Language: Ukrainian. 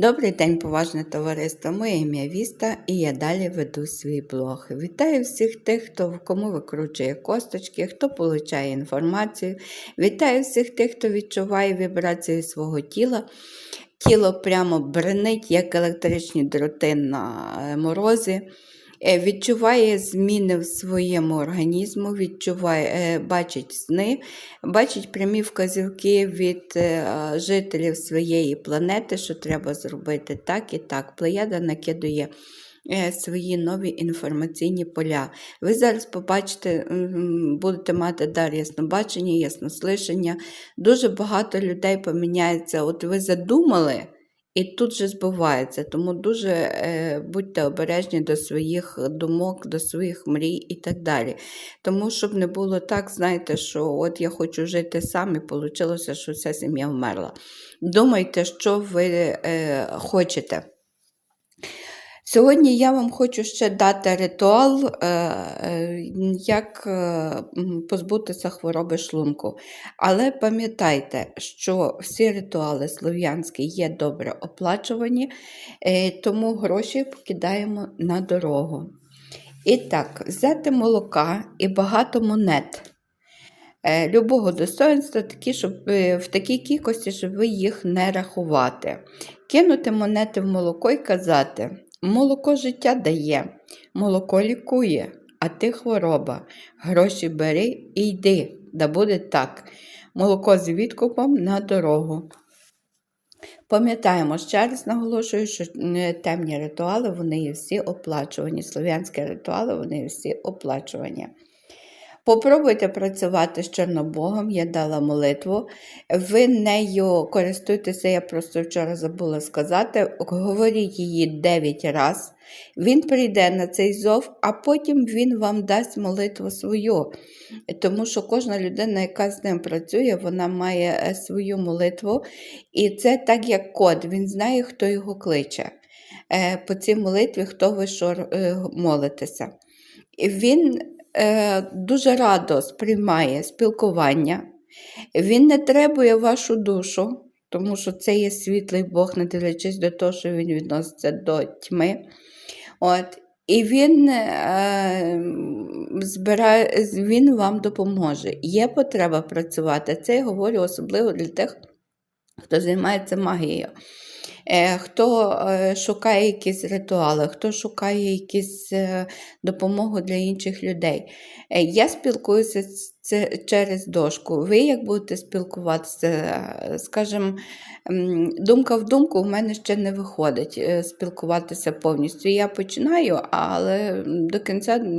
Добрий день, поважне товариство. Моє ім'я Віста і я далі веду свій блог. Вітаю всіх тих, хто кому викручує косточки, хто получає інформацію. Вітаю всіх тих, хто відчуває вібрації свого тіла. Тіло прямо бренить, як електричні дроти на е, морозі. Е, Відчуває зміни в своєму організму, відчуває, е, бачить сни, бачить прямі вказівки від е, жителів своєї планети, що треба зробити так і так. Плеяда накидує свої нові інформаційні поля. Ви зараз побачите, будете мати дар яснобачення, яснослишання. Дуже багато людей поміняється. От ви задумали. І тут же збувається, тому дуже е, будьте обережні до своїх думок, до своїх мрій і так далі. Тому щоб не було так, знаєте, що от я хочу жити сам, і вийшло, що вся сім'я вмерла. Думайте, що ви е, хочете. Сьогодні я вам хочу ще дати ритуал, е, е, як е, позбутися хвороби шлунку. Але пам'ятайте, що всі ритуали слов'янські є добре оплачувані, тому гроші покидаємо на дорогу. І так, взяти молока і багато монет. Любого достоинства, такі, щоб в такій кількості, щоб ви їх не рахувати. Кинути монети в молоко і казати: молоко життя дає, молоко лікує, а ти хвороба. Гроші бери і йди, да буде так. Молоко з відкупом на дорогу. Пам'ятаємо, ще раз наголошую, що темні ритуали вони всі оплачувані. Слов'янські ритуали вони всі оплачувані. Попробуйте працювати з Чорнобогом, я дала молитву. Ви нею користуєтеся, я просто вчора забула сказати. Говоріть її 9 разів. Він прийде на цей зов, а потім він вам дасть молитву свою. Тому що кожна людина, яка з ним працює, вона має е, свою молитву. І це так, як код. Він знає, хто його кличе. Е, По цій молитві, хто ви що е, молитеся. Він дуже радо сприймає спілкування. Він не требує вашу душу, тому що це є світлий Бог, не дивлячись до того, що він відноситься до тьми. От. І він, е, збирає, він вам допоможе. Є потреба працювати. Це я говорю особливо для тих, хто займається магією. Е, Хто е, шукає якісь ритуали, хто шукає якісь е, допомогу для інших людей. Я спілкуюся це через дошку. Ви як будете спілкуватися, скажімо, думка в думку в мене ще не виходить спілкуватися повністю. Я починаю, але до кінця